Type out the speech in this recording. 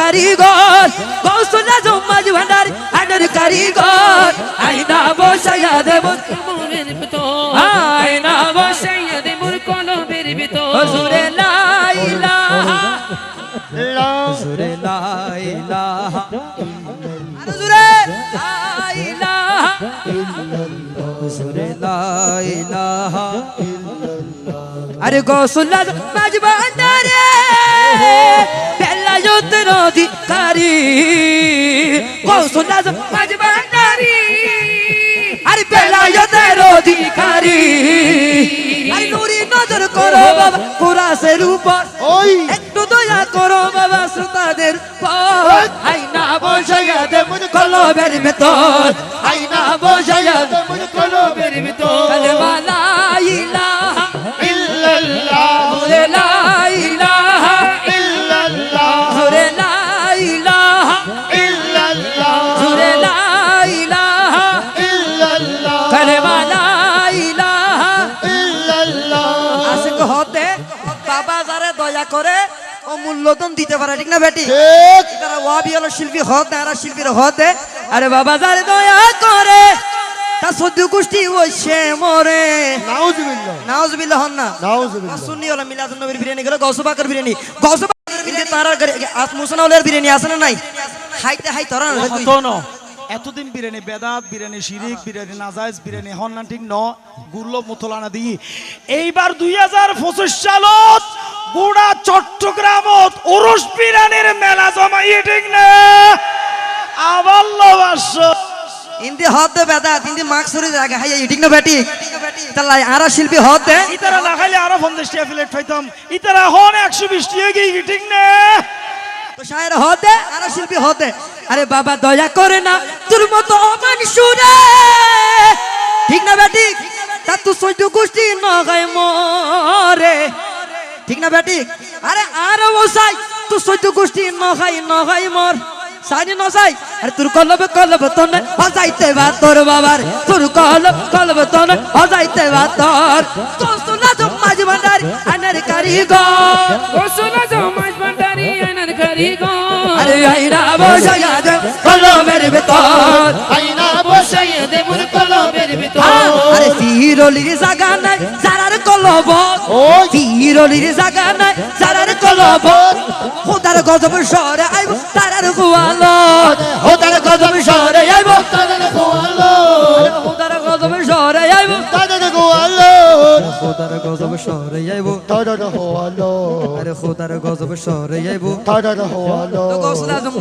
কারিগর। কৌশল জমাজ ভান্ডার আইনের কারিগর। আইনা বসাইয়া দেব আইনা বসাই বসাইয়া দেব কলমের ভিতর। হুজুরে লাইলা। হুজুরে লাইলা। হুজুরে লাইলা। হুজুরে লাইলা। আরে গৌসুল্লাহ মাঝ ভান্ডারে। বেলায়ত অধিকারী মাঝ ভান্ডারি আরে বেলায়তের অধিকারী আরে নুরি নজর করো বাবা কুরাসের উপর। ওই। একটু দয়া করো বাবা শ্রোতাদের পর। আইনা বসাইয়া দেব কলবের ভেতর। আইনা বসাইয়া দয়া করে ও মূল্যতন দিতে পারে ঠিক না বেটি? তারা ওয়াবি হলো শিল্পী হতে আর শিল্পীর হতে আরে বাবা যারে দয়া করে তা সদ্য গোষ্ঠী ওই সে মরে। নাউজুবিল্লাহ। নাউজুবিল্লাহ হন না। নাউজুবিল্লাহ। সুন্নি হলো মিলাদুন নবীর বিরিয়ানি গেল গৌসবাকের বিরিয়ানি। গৌসবাকের বিরিয়ানি তারা আস মুসনাউলের বিরিয়ানি আছে না নাই? হাইতে হাই তোরা না তুই। হতো ন এতদিন বিরিয়ানি বেদাত বিরিয়ানি শিরিক বিরিয়ানি নাজাইজ বিরিয়ানি হন্না ঠিক ন? গুরলো মুতলানা দি এইবার দুই হাজার পঁচিশ সালত গুড়া চট্টগ্রামত ওরস বিরিয়ানির মেলা জমাইয়ে ঠিক না? আবার ইন্দি হতে বেদা ইন্দি সরি জায়গা হাই না বেটি? তাহলে আরা শিল্পী হতে ইতারা না খাইলে আরও পঞ্চাশ টাকা প্লেট পাইতাম ইতারা হন একশো বিশ টাকা গিয়ে ঠিক না? তো শায়ের আরা শিল্পী হতে আরে বাবা দয়া করে না তোর মতো অমানুষরে ঠিক না বেটি? তা তুই ঠিক না বেটি? আরে আর বসাই। তুই সহ্য গোষ্ঠী নগাই নগাই মর। সাইনি নসাই? আরে তোর কলব কলব তন অজাইতে বা তোর বাবার। তোর কলব কলব তন অজাইতে বা তোর। তোর সোনা জমাজ ভান্ডার আনার কারিগর। ঘোষণা জমাজ ভান্ডারি আনার কারিগর। আরে আইরা বসাইয়া দে কলমের ফিরলির জাগা নাই যারার কলব ওই। ফিরলির জাগা নাই যারার কলব খোদার গজব শহরে আইব তারার গোয়ালো খোদার গজব শহরে আইব তাদের গোয়ালো খোদার গজব শহরে আইব গোয়ালো খোদার গজব শহরে আইব তাদের গোয়ালো আরে খোদার গজব শহরে আইব। তাদের গোয়ালো তো গৌসুল আজম